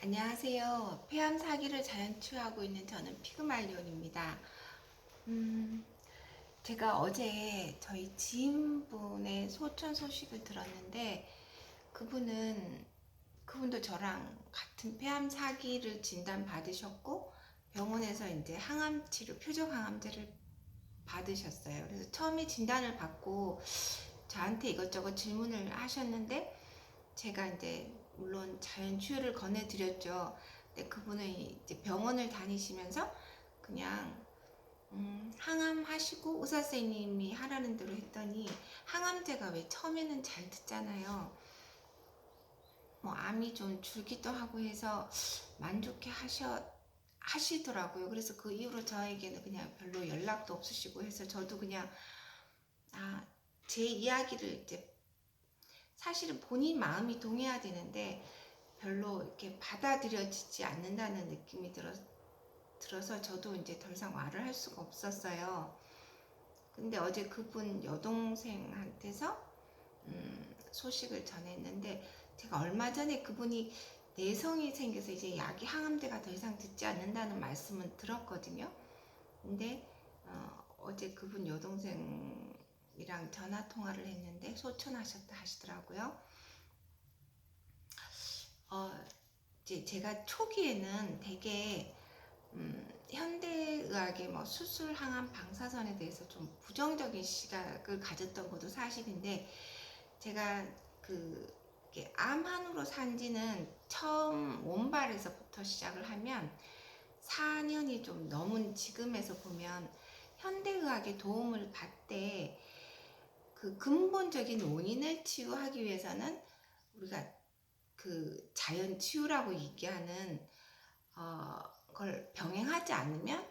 안녕하세요. 폐암 사기를 자연치유하고 있는 저는 피그말리온입니다. 음, 제가 어제 저희 지인분의 소천 소식을 들었는데 그분은 그분도 저랑 같은 폐암 사기를 진단 받으셨고 병원에서 이제 항암 치료 표적 항암제를 받으셨어요. 그래서 처음에 진단을 받고 저한테 이것저것 질문을 하셨는데 제가 이제 물론 자연 치유를 권해드렸죠. 근데 그분은 이제 병원을 다니시면서 그냥 음, 항암하시고 의사 선생님이 하라는 대로 했더니 항암제가 왜 처음에는 잘 듣잖아요. 뭐 암이 좀 줄기도 하고 해서 만족해 하셔 하시더라고요. 그래서 그 이후로 저에게는 그냥 별로 연락도 없으시고 해서 저도 그냥 아, 제 이야기를 이제 사실은 본인 마음이 동해야 되는데 별로 이렇게 받아들여지지 않는다는 느낌이 들어, 들어서 저도 이제 더 이상 말을 할 수가 없었어요. 근데 어제 그분 여동생한테서 음, 소식을 전했는데 제가 얼마 전에 그분이 내성이 생겨서 이제 약이 항암제가 더 이상 듣지 않는다는 말씀은 들었거든요. 근데 어, 어제 그분 여동생 이랑 전화 통화를 했는데 소천하셨다 하시더라고요. 어, 이제 제가 초기에는 되게 음, 현대의학의 뭐 수술 항암 방사선에 대해서 좀 부정적인 시각을 가졌던 것도 사실인데 제가 그 암환으로 산지는 처음 원발에서부터 시작을 하면 4년이 좀 넘은 지금에서 보면 현대의학의 도움을 받되 그 근본적인 원인을 치유하기 위해서는 우리가 그 자연 치유라고 얘기하는 어, 걸 병행하지 않으면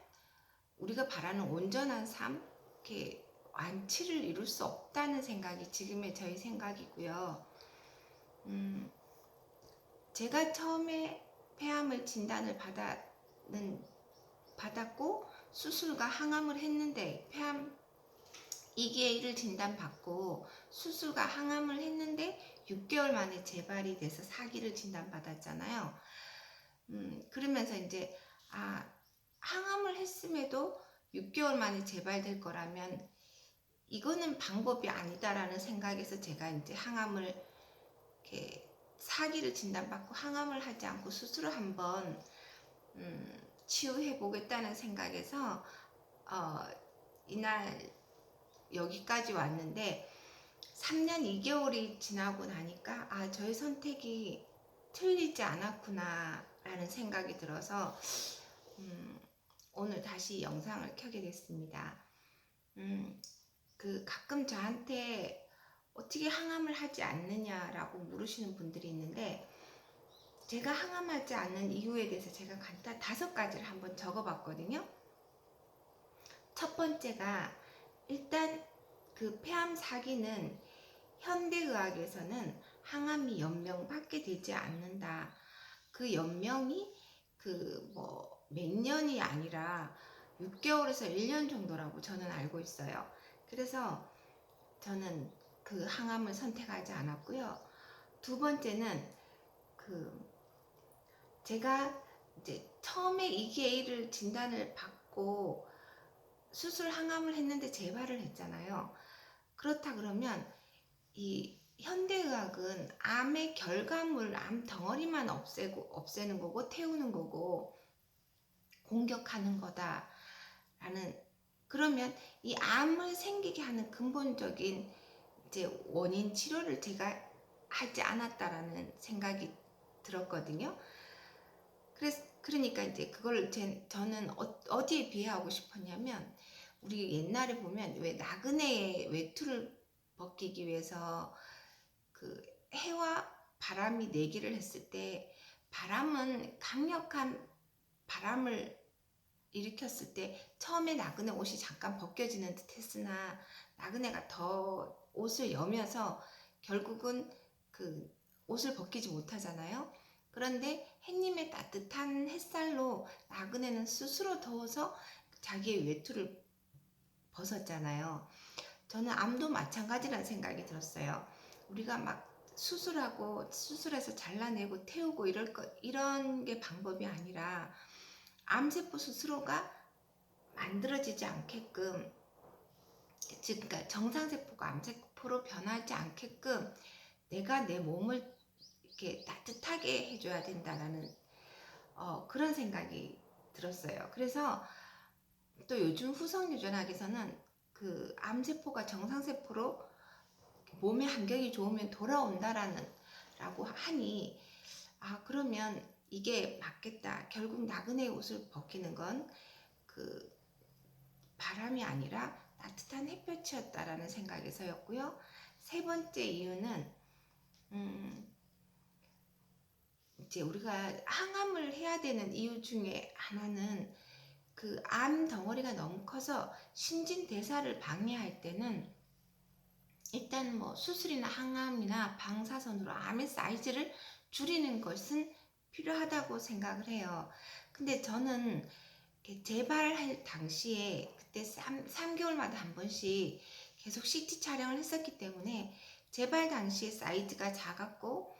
우리가 바라는 온전한 삶, 이렇게 완치를 이룰 수 없다는 생각이 지금의 저희 생각이고요. 음, 제가 처음에 폐암을 진단을 받았는 받았고 수술과 항암을 했는데 폐암 2기의 1을 진단받고 수술과 항암을 했는데 6개월 만에 재발이 돼서 사기를 진단받았잖아요. 음, 그러면서 이제 아 항암을 했음에도 6개월 만에 재발될 거라면 이거는 방법이 아니다라는 생각에서 제가 이제 항암을 이렇게 사기를 진단받고 항암을 하지 않고 수술을 한번 음, 치유해 보겠다는 생각에서 어, 이날 여기까지 왔는데 3년 2개월이 지나고 나니까 아 저의 선택이 틀리지 않았구나 라는 생각이 들어서 음, 오늘 다시 영상을 켜게 됐습니다. 음, 그 가끔 저한테 어떻게 항암을 하지 않느냐라고 물으시는 분들이 있는데 제가 항암하지 않는 이유에 대해서 제가 간단 다섯 가지를 한번 적어봤거든요. 첫 번째가 일단 그 폐암 사기는 현대의학에서는 항암이 연명받게 되지 않는다. 그 연명이 그 뭐 몇 년이 아니라 6개월에서 1년 정도라고 저는 알고 있어요. 그래서 저는 그 항암을 선택하지 않았고요. 두 번째는 그 제가 이제 처음에 이기A를 진단을 받고 수술 항암을 했는데 재발을 했잖아요. 그렇다 그러면 이 현대의학은 암의 결과물, 암 덩어리만 없애고 없애는 거고 태우는 거고 공격하는 거다라는 그러면 이 암을 생기게 하는 근본적인 이제 원인 치료를 제가 하지 않았다라는 생각이 들었거든요. 그래서 그러니까 이제 그걸 제, 저는 어, 디에 비하하고 싶었냐면 우리 옛날에 보면 왜 나그네의 외투를 벗기기 위해서 그 해와 바람이 내기를 했을 때 바람은 강력한 바람을 일으켰을 때 처음에 나그네 옷이 잠깐 벗겨지는 듯 했으나 나그네가 더 옷을 여면서 결국은 그 옷을 벗기지 못하잖아요. 그런데 햇님의 따뜻한 햇살로 나그네는 스스로 더워서 자기의 외투를 벗었잖아요. 저는 암도 마찬가지라는 생각이 들었어요. 우리가 막 수술하고 수술해서 잘라내고 태우고 이럴 거 이런 게 방법이 아니라 암세포 스스로가 만들어지지 않게끔 즉 그러니까 정상세포가 암세포로 변하지 않게끔 내가 내 몸을 이렇게 따뜻하게 해줘야 된다라는 어, 그런 생각이 들었어요. 그래서 또 요즘 후성 유전학에서는 그 암세포가 정상세포로 몸의 환경이 좋으면 돌아온다라는 라고 하니 아 그러면 이게 맞겠다. 결국 나그네 옷을 벗기는 건 그 바람이 아니라 따뜻한 햇볕이었다라는 생각에서였고요. 세 번째 이유는 음 이제 우리가 항암을 해야 되는 이유 중에 하나는 그 암 덩어리가 너무 커서 신진 대사를 방해할 때는 일단 뭐 수술이나 항암이나 방사선으로 암의 사이즈를 줄이는 것은 필요하다고 생각을 해요. 근데 저는 재발할 당시에 그때 3, 3개월마다 한 번씩 계속 CT 촬영을 했었기 때문에 재발 당시에 사이즈가 작았고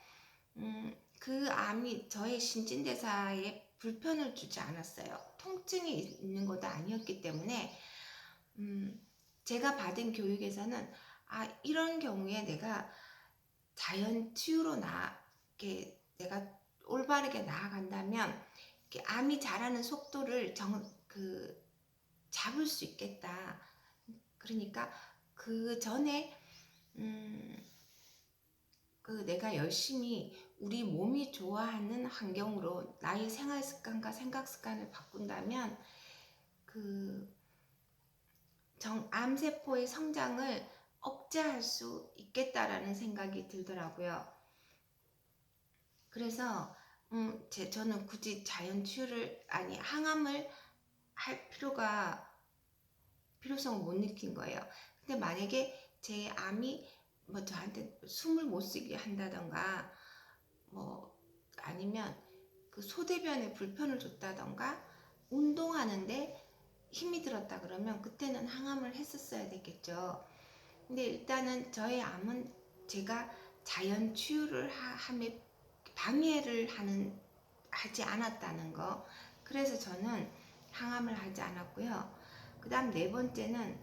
음, 그 암이 저의 신진대사에 불편을 주지 않았어요. 통증이 있는 것도 아니었기 때문에 음, 제가 받은 교육에서는 아 이런 경우에 내가 자연 치유로 나 이렇게 내가 올바르게 나아간다면 암이 자라는 속도를 정 그 잡을 수 있겠다. 그러니까 그 전에 음, 그 내가 열심히 우리 몸이 좋아하는 환경으로 나의 생활 습관과 생각 습관을 바꾼다면 그 정, 암세포의 성장을 억제할 수 있겠다라는 생각이 들더라고요. 그래서 음, 제, 저는 굳이 자연 치유를 아니 항암을 할 필요가 필요성을 못 느낀 거예요. 근데 만약에 제 암이 뭐 저한테 숨을 못 쉬게 한다던가 뭐 아니면 그 소대변에 불편을 줬다던가 운동하는데 힘이 들었다 그러면 그때는 항암을 했었어야 됐겠죠. 근데 일단은 저의 암은 제가 자연 치유를 하, 함에 방해를 하는 하지 않았다는 거. 그래서 저는 항암을 하지 않았고요. 그다음 네 번째는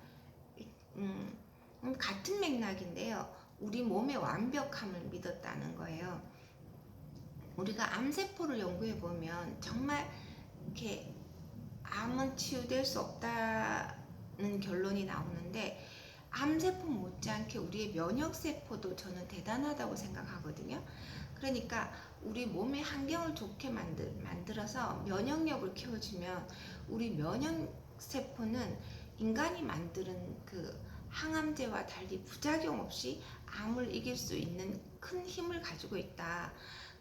음, 음, 같은 맥락인데요. 우리 몸의 완벽함을 믿었다는 거예요. 우리가 암세포를 연구해 보면 정말 이렇게 암은 치유될 수 없다는 결론이 나오는데 암세포 못지않게 우리의 면역세포도 저는 대단하다고 생각하거든요. 그러니까 우리 몸의 환경을 좋게 만들, 만들어서 면역력을 키워주면 우리 면역세포는 인간이 만드는 그 항암제와 달리 부작용 없이 암을 이길 수 있는 큰 힘을 가지고 있다.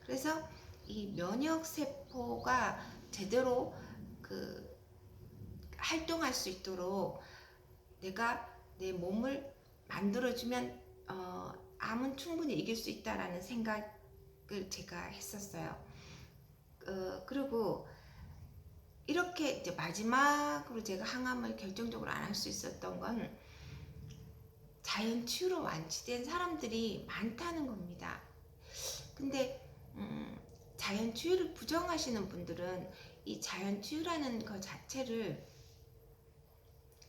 그래서 이 면역 세포가 제대로 그 활동할 수 있도록 내가 내 몸을 만들어주면 어, 암은 충분히 이길 수 있다라는 생각을 제가 했었어요. 어, 그리고 이렇게 이제 마지막으로 제가 항암을 결정적으로 안 할 수 있었던 건 자연 치유로 완치된 사람들이 많다는 겁니다. 근데 음, 자연 치유를 부정하시는 분들은 이 자연 치유라는 것 자체를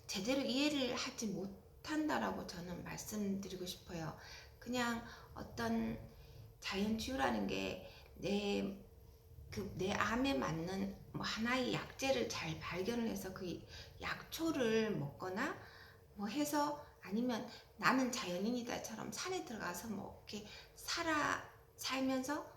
제대로 이해를 하지 못한다라고 저는 말씀드리고 싶어요. 그냥 어떤 자연 치유라는 게 내 그내 암에 맞는 뭐 하나의 약재를 잘 발견을 해서 그 약초를 먹거나 뭐 해서 아니면 나는 자연인이다처럼 산에 들어가서 뭐 이렇게 살아 살면서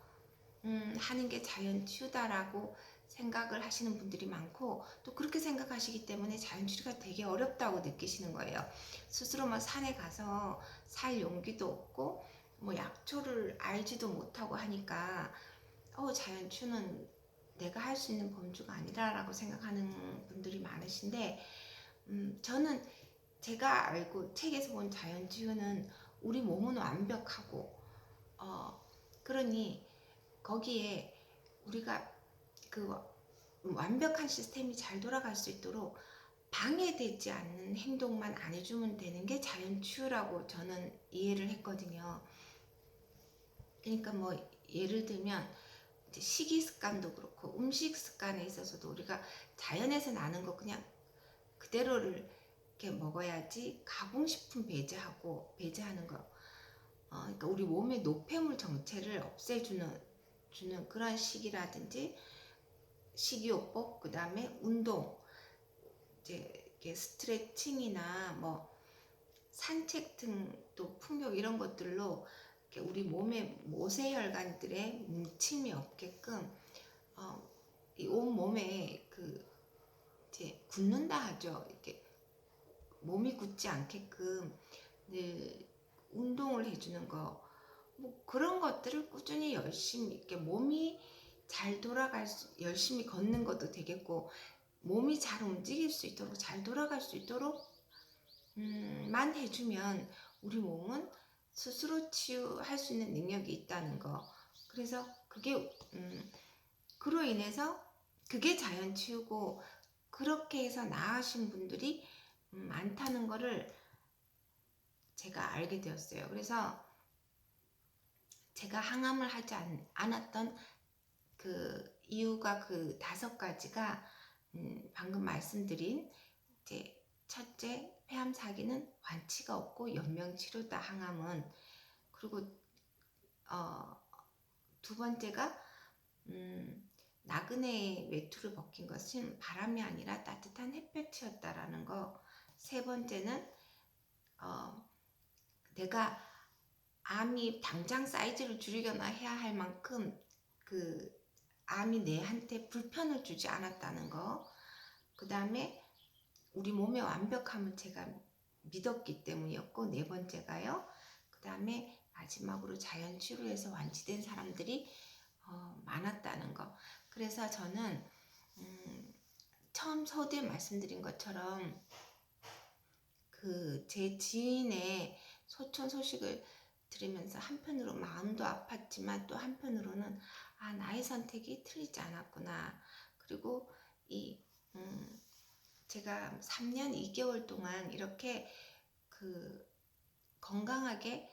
음, 하는 게 자연 치유다라고 생각을 하시는 분들이 많고 또 그렇게 생각하시기 때문에 자연치유가 되게 어렵다고 느끼시는 거예요. 스스로 뭐 산에 가서 살 용기도 없고 뭐 약초를 알지도 못하고 하니까 어 자연치유는 내가 할 수 있는 범주가 아니라라고 생각하는 분들이 많으신데 음, 저는 제가 알고 책에서 본 자연치유는 우리 몸은 완벽하고 어 그러니 거기에 우리가 그 완벽한 시스템이 잘 돌아갈 수 있도록 방해되지 않는 행동만 안 해주면 되는 게 자연치유라고 저는 이해를 했거든요. 그러니까 뭐 예를 들면 식이 습관도 그렇고 음식 습관에 있어서도 우리가 자연에서 나는 거 그냥 그대로를 이렇게 먹어야지 가공식품 배제하고 배제하는 거. 어, 그러니까 우리 몸의 노폐물 정체를 없애주는 주는 그런 식이라든지 식이요법 그 다음에 운동 이제 스트레칭이나 뭐 산책 등 또 풍욕 이런 것들로 우리 몸의 모세혈관들의 뭉침이 없게끔 어, 이온 몸에 그 이제 굳는다 하죠. 이렇게 몸이 굳지 않게끔 늘 운동을 해주는 거, 뭐 그런 것들을 꾸준히 열심히 이렇게 몸이 잘 돌아갈 수, 열심히 걷는 것도 되겠고 몸이 잘 움직일 수 있도록 잘 돌아갈 수 있도록 음, 만 해주면 우리 몸은 스스로 치유할 수 있는 능력이 있다는 거. 그래서 그게 음, 그로 인해서 그게 자연 치유고 그렇게 해서 나으신 분들이 음, 많다는 거를 제가 알게 되었어요. 그래서 제가 항암을 하지 않, 않았던 그 이유가 그 다섯 가지가 음, 방금 말씀드린 이제 첫째 폐암 사기는 완치가 없고 연명 치료다 항암은 그리고 어, 두 번째가 음, 나그네의 외투를 벗긴 것은 바람이 아니라 따뜻한 햇볕이었다라는 거. 세 번째는 어, 내가 암이 당장 사이즈를 줄이거나 해야 할 만큼 그 암이 내한테 불편을 주지 않았다는 거. 그 다음에 우리 몸의 완벽함을 제가 믿었기 때문이었고 네 번째가요. 그 다음에 마지막으로 자연 치료에서 완치된 사람들이 어, 많았다는 거. 그래서 저는 음, 처음 서두에 말씀드린 것처럼 그 제 지인의 소천 소식을 들으면서 한편으로 마음도 아팠지만 또 한편으로는 아 나의 선택이 틀리지 않았구나. 그리고 이 음, 제가 3년 2개월 동안 이렇게 그 건강하게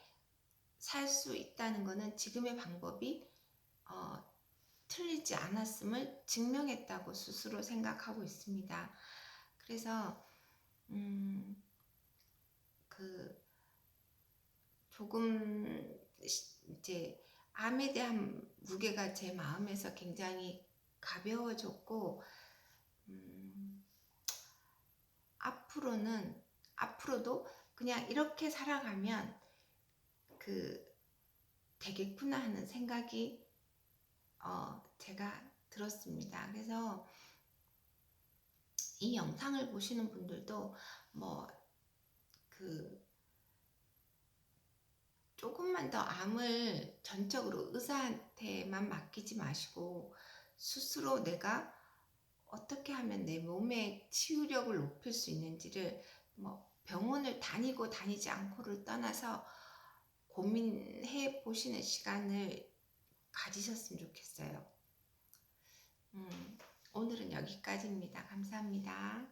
살 수 있다는 것은 지금의 방법이 어, 틀리지 않았음을 증명했다고 스스로 생각하고 있습니다. 그래서 음, 그 조금 이제 암에 대한 무게가 제 마음에서 굉장히 가벼워졌고 음, 앞으로는 앞으로도 그냥 이렇게 살아가면 그 되겠구나 하는 생각이 어, 제가 들었습니다. 그래서 이 영상을 보시는 분들도 뭐 그 조금만 더 암을 전적으로 의사한테만 맡기지 마시고 스스로 내가 어떻게 하면 내 몸의 치유력을 높일 수 있는지를 뭐 병원을 다니고 다니지 않고를 떠나서 고민해 보시는 시간을 가지셨으면 좋겠어요. 음, 오늘은 여기까지입니다. 감사합니다.